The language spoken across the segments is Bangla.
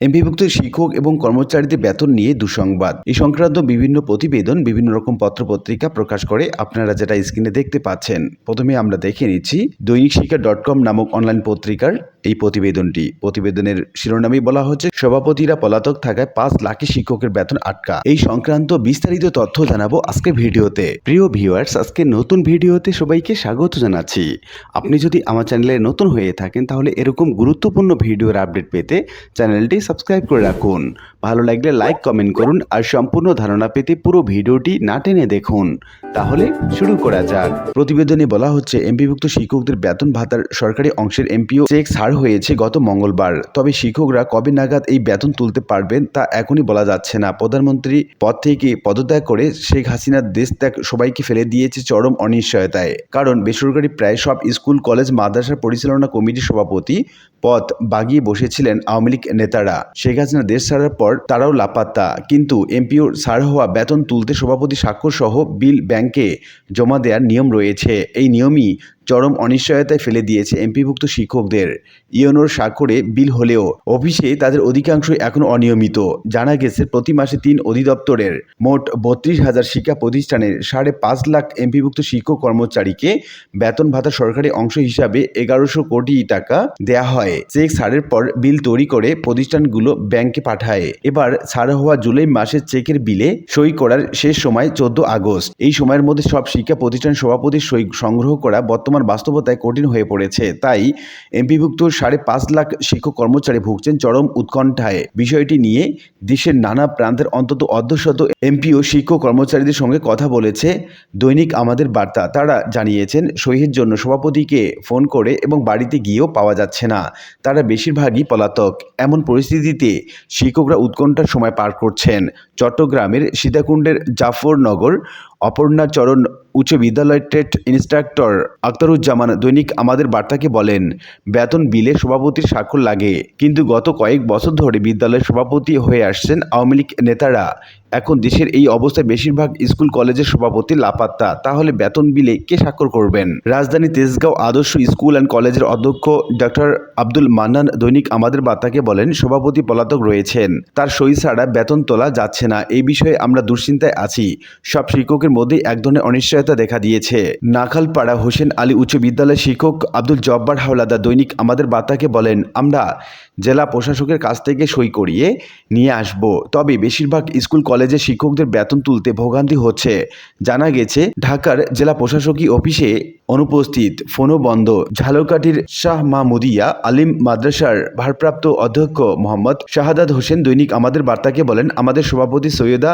এমপিভুক্ত শিক্ষক এবং কর্মচারীদের বেতন নিয়ে দুঃসংবাদ। এই সংক্রান্ত বিভিন্ন প্রতিবেদন বিভিন্ন রকম পত্রপত্রিকা প্রকাশ করে আপনারা যেটা স্ক্রিনে দেখতে পাচ্ছেন। প্রথমে আমরা দেখে নিচ্ছি দৈনিক শিক্ষা ডট কম নামক অনলাইন পত্রিকার এই প্রতিবেদনটি। প্রতিবেদনের শিরোনামে বলা হচ্ছে, সভাপতিরা পলাতক থাকায় পাঁচ লাখে শিক্ষকের বেতন আটকা। এই সংক্রান্ত বিস্তারিত তথ্য জানাব আজকে ভিডিওতে। প্রিয় ভিউয়ার্স, আজকে নতুন ভিডিওতে সবাইকে স্বাগত জানাচ্ছি। আপনি যদি আমার চ্যানেলে নতুন হয়ে থাকেন, তাহলে এরকম গুরুত্বপূর্ণ ভিডিওর আপডেট পেতে চ্যানেলটি সাবস্ক্রাইব করে রাখুন। ভালো লাগলে লাইক, কমেন্ট করুন আর সম্পূর্ণ ধারণা পেতে পুরো ভিডিওটি না টেনে দেখুন। তাহলে শুরু করা যাক। প্রতিবেদনে বলা হচ্ছে, এমপিভুক্ত শিক্ষকদের বেতন ভাতার সরকারি অংশের এমপিও চেক ছাড় হয়েছে গত মঙ্গলবার। তবে শিক্ষকরা কবে নাগাদ এই বেতন তুলতে পারবেন তা এখনই বলা যাচ্ছে না। প্রধানমন্ত্রী পদ থেকে পদত্যাগ করে শেখ হাসিনার দেশ ত্যাগ সবাইকে ফেলে দিয়েছে চরম অনিশ্চয়তায়। কারণ বেসরকারি প্রায় সব স্কুল, কলেজ মাদ্রাসা পরিচালনা কমিটির সভাপতি পদ বাগিয়ে বসেছিলেন আওয়ামী লীগ নেতারা। শেখ হাসিনা দেশ ছাড়ার পর তারাও লাপাত্তা। কিন্তু এমপিওর ছাড় হওয়া বেতন তুলতে সভাপতি স্বাক্ষর সহ বিল ব্যাংকে জমা দেওয়ার নিয়ম রয়েছে। এই নিয়মই চরম অনিশ্চয়তায় ফেলে দিয়েছে এমপিভুক্ত শিক্ষকদের। ইয়নোর স্বাক্ষরে বিল হলেও অফিসে তাদের অধিকাংশই এখনও অনিয়মিত। জানা গেছে, প্রতি মাসে তিন অধিদপ্তরের মোট বত্রিশ হাজার শিক্ষা প্রতিষ্ঠানের সাড়ে পাঁচ লাখ এমপিভুক্ত শিক্ষক কর্মচারীকে বেতন ভাতা সরকারি অংশ হিসাবে এগারোশো কোটি টাকা দেয়া হয়। চেক ছাড়ের পর বিল তৈরি করে প্রতিষ্ঠানগুলো ব্যাংকে পাঠায়। এবার ছাড় হওয়া জুলাই মাসের চেকের বিলে সই করার শেষ সময় চোদ্দ আগস্ট। এই সময়ের মধ্যে সব শিক্ষা প্রতিষ্ঠান সভাপতির সই সংগ্রহ করা বর্তমান বাস্তবতায় কঠিন হয়ে পড়েছে। তাই এমপিভুক্ত সাড়ে পাঁচ লাখ শিক্ষক কর্মচারী ভুগছেন চরম উৎকণ্ঠায়। বিষয়টি নিয়ে দেশের নানা প্রান্তের অন্তত অর্ধশত এমপিও শিক্ষক কর্মচারীদের সঙ্গে কথা বলেছে দৈনিক আমাদের বার্তা। তারা জানিয়েছেন সহির জন্য সভাপতিকে ফোন করে এবং বাড়িতে গিয়েও পাওয়া যাচ্ছে না। তারা বেশিরভাগই পলাতক। এমন পরিস্থিতিতে শিক্ষকরা উৎকণ্ঠার সময় পার করছেন। চট্টগ্রামের সীতাকুণ্ডের জাফরনগর অপর্ণাচরণ উচ্চ বিদ্যালয় টেট ইনস্ট্রাক্টর আখতারুজ্জামান দৈনিক আমাদের বার্তাকে বলেন, বেতন বিলে সভাপতির স্বাক্ষর লাগে, কিন্তু গত কয়েক বছর ধরে বিদ্যালয়ের সভাপতি হয়ে আসছেন আওয়ামী লীগ নেতারা। এখন দেশের এই অবস্থায় বেশিরভাগ স্কুল কলেজের সভাপতি লাপাত্তা। তাহলে বেতন বিলে কে স্বাক্ষর করবেন? রাজধানী তেজগাঁও আদর্শ স্কুল অ্যান্ড কলেজের অধ্যক্ষ ডক্টর আব্দুল মান্নান দৈনিক আমাদের বার্তাকে বলেন, সভাপতি পলাতক রয়েছেন। তার সই ছাড়া বেতন তোলা যাচ্ছে না। এই বিষয়ে আমরা দুশ্চিন্তায় আছি। সব শিক্ষকের মধ্যেই এক ধরনের অনিশ্চয়তা দেখা দিয়েছে। নাখালপাড়া হোসেন আলী উচ্চ বিদ্যালয়ের শিক্ষক আব্দুল জব্বার হাওলাদার দৈনিক আমাদের বার্তাকে বলেন, আমরা জেলা প্রশাসকের কাছ থেকে সই করিয়ে নিয়ে আসব। তবে বেশিরভাগ স্কুল কলেজে শিক্ষকদের বেতন তুলতে ভোগান্তি হচ্ছে। জানা গেছে, ঢাকার জেলা প্রশাসকীয় অফিসে অনুপস্থিত ফোনও বন্ধ ঝালকাঠির শাহ মাহমুদিয়া আলিম মাদ্রাসার ভারপ্রাপ্ত অধ্যক্ষ মোহাম্মদ শাহাদাত হোসেন দৈনিক আমাদের বার্তাকে বলেন, আমাদের সভাপতি সৈয়দা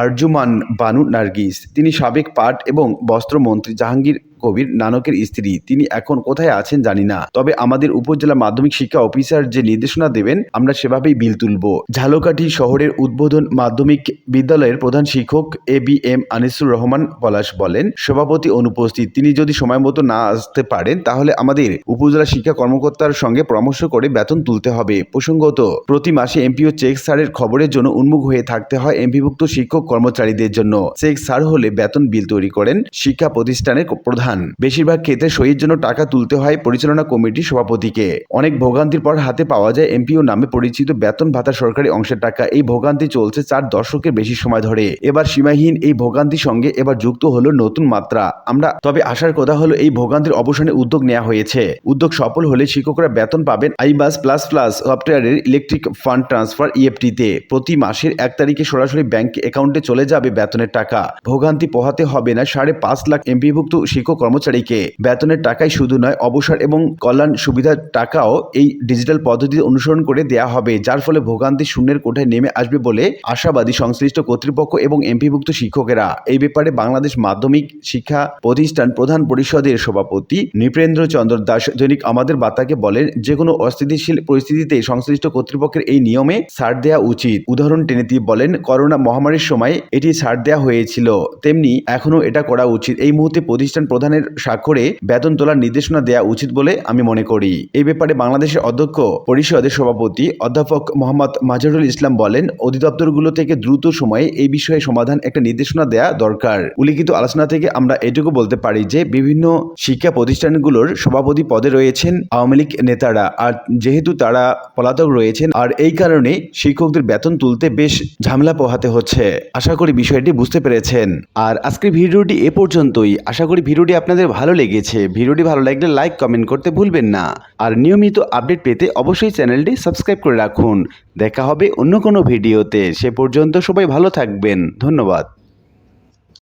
আরজুমান বানু নার্গিস, তিনি সাবেক পাট এবং বস্ত্রমন্ত্রী জাহাঙ্গীর কবির নানকের স্ত্রী। তিনি এখন কোথায় আছেন জানি না। তবে আমাদের উপজেলা মাধ্যমিক শিক্ষা অফিসার যে নির্দেশনা দেবেন, আমরা সেভাবেই বিল তুলব। ঝালকাঠি শহরের উদ্বোধন মাধ্যমিক বিদ্যালয়ের প্রধান শিক্ষক A B M Anisur Rahman Palash বলেন, সভাপতি অনুপস্থিত। তিনি যদি সময় মতো না আসতে পারেন, তাহলে আমাদের উপজেলা শিক্ষা কর্মকর্তার সঙ্গে পরামর্শ করে বেতন তুলতে হবে। প্রসঙ্গত, প্রতি মাসে এমপিও চেক সারের খবরের জন্য উন্মুখ হয়ে থাকতে হয় এমপিভুক্ত শিক্ষক কর্মচারীদের জন্য। চেক সার হলে বেতন বিল তৈরি করেন শিক্ষা প্রতিষ্ঠানের প্রধান। বেশিরভাগ ক্ষেত্রে সহির জন্য টাকা তুলতে হয় পরিচালনা কমিটির সভাপতিকে। অনেক ভোগান্তির পর হাতে পাওয়া যায় এমপিও নামে পরিচিত বেতন ভাতা সরকারি অংশের টাকা। এই ভোগান্তি চলছে চার দশকের বেশি সময় ধরে। এবার সীমাহীন এই ভোগান্তির সঙ্গে এবার যুক্ত হলো নতুন মাত্রা। আমরা তবে আসার কথা হলো এই ভোগান্তির অবসানে উদ্যোগ নেওয়া হয়েছে। উদ্যোগ সফল হলে শিক্ষকরা বেতন পাবেন আইবাস প্লাস প্লাস সফটওয়্যারের ইলেকট্রিক ফান্ড ট্রান্সফার ইএফটিতে। প্রতি মাসের এক তারিখে সরাসরি ব্যাংক অ্যাকাউন্টে চলে যাবে বেতনের টাকা। ভোগান্তি পোহাতে হবে না সাড়ে পাঁচ লাখ এমপিভুক্ত শিক্ষক কর্মচারীকে। বেতনের টাকাই শুধু নয়, অবসর এবং কল্যাণ সুবিধার টাকাও এই ডিজিটাল পদ্ধতি অনুসরণ করে দেয়া হবে, যার ফলে ভোগান্তি শূন্যের কোঠায় নেমে আসবে বলে আশাবাদী সংশ্লিষ্ট কর্তৃপক্ষ এবং এমপিভুক্ত শিক্ষকেরা। এই ব্যাপারে বাংলাদেশ মাধ্যমিক শিক্ষা প্রতিষ্ঠান প্রধান পরিষদের সভাপতি নৃপেন্দ্র চন্দ্র দাস দৈনিক আমাদের বার্তাকে বলেন যে কোনো অস্থিতিশীল পরিস্থিতিতে সংশ্লিষ্ট কর্তৃপক্ষের এই নিয়মে ছাড় দেওয়া উচিত। উদাহরণ টেনে দিয়ে বলেন, করোনা মহামারীর সময় এটি ছাড় দেওয়া হয়েছিল। তেমনি এখনও এটা করা উচিত। এই মুহূর্তে প্রতিষ্ঠান প্রধানের স্বাক্ষরে বেতন তোলার নির্দেশনা দেওয়া উচিত বলে আমি মনে করি। এই ব্যাপারে বাংলাদেশের অধ্যক্ষ পরিষদের সভাপতি অধ্যাপক মোহাম্মদ মাজহারুল ইসলাম বলেন, অধিদপ্তরগুলো থেকে দ্রুত সময়ে এই বিষয়ে সমাধান একটা নির্দেশনা দেয়া দরকার। উল্লিখিত আলোচনা থেকে আমরা এটুকু বলতে পারি যে বিভিন্ন শিক্ষা প্রতিষ্ঠানগুলোর সভাপতি পদে রয়েছেন আওয়ামী লীগ নেতারা। আর যেহেতু তারা পলাতক রয়েছেন, আর এই কারণে শিক্ষকদের বেতন তুলতে বেশ ঝামেলা পোহাতে হচ্ছে। আশা করি বিষয়টি বুঝতে পেরেছেন। আর আজকের ভিডিওটি এ পর্যন্তই। আশা করি ভিডিওটি আপনাদের ভালো লেগেছে। ভিডিওটি ভালো লাগলে লাইক, কমেন্ট করতে ভুলবেন না। আর নিয়মিত আপডেট পেতে অবশ্যই চ্যানেলটি সাবস্ক্রাইব করে রাখুন। দেখা হবে অন্য কোনো ভিডিওতে। সে পর্যন্ত সবাই ভালো থাকবেন। ধন্যবাদ।